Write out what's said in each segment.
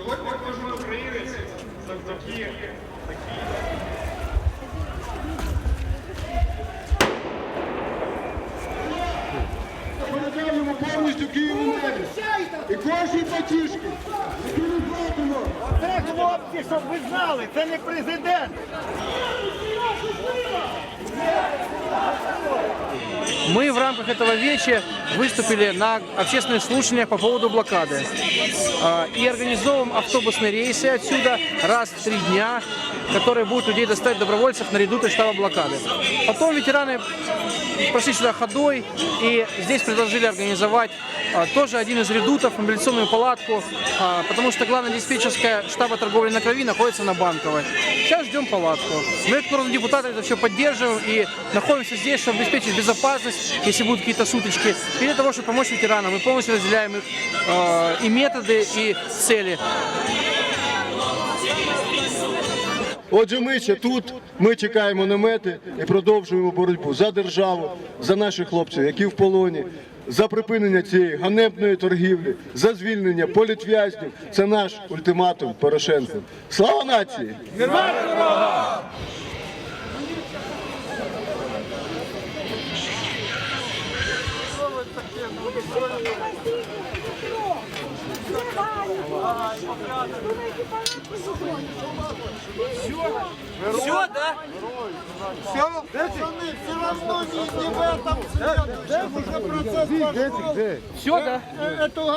Сьогодні кожен українець завдяки такій Передаємо повністю Києву небі. І кожній платіжки, які ми платимо. Це хлопці, щоб ви знали, це не президент. Мы в рамках этого вечера выступили на общественных слушаниях по поводу блокады. А, И организовываем автобусные рейсы отсюда раз в три дня, которые будут людей доставить добровольцев на редуты штаба блокады. Потом ветераны прошли сюда ходой и здесь предложили организовать а, тоже один из редутов, мобилизационную палатку, а, потому что главная диспетчерская штаба торговли на крови находится на Банковой. Сейчас ждем палатку. Мы, как народные депутаты, это все поддерживаем и находимся здесь, чтобы обеспечить безопасность, если будут какие-то суточки, и для того, чтобы помочь ветеранам. Мы полностью разделяем их э, и методы, и цели. Отже, ми ще тут, ми чекаємо намети і продовжуємо боротьбу за державу, за наших хлопців, які в полоні, за припинення цієї ганебної торгівлі, за звільнення політв'язнів. Це наш ультиматум Порошенку. Слава нації! Давай, все, да? Все, да?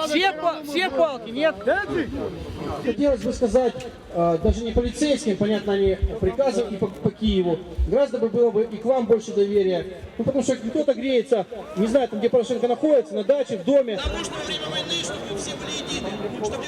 Все, па- все палки, нет? Хотелось бы сказать, э, даже не полицейским, понятно, они приказы и по, по Киеву, гораздо бы было бы и к вам больше доверия. Ну, потому что кто-то греется, не знаю, там, где Порошенко находится, на даче, в доме. Потому что во время войны, чтобы все были едины, чтобы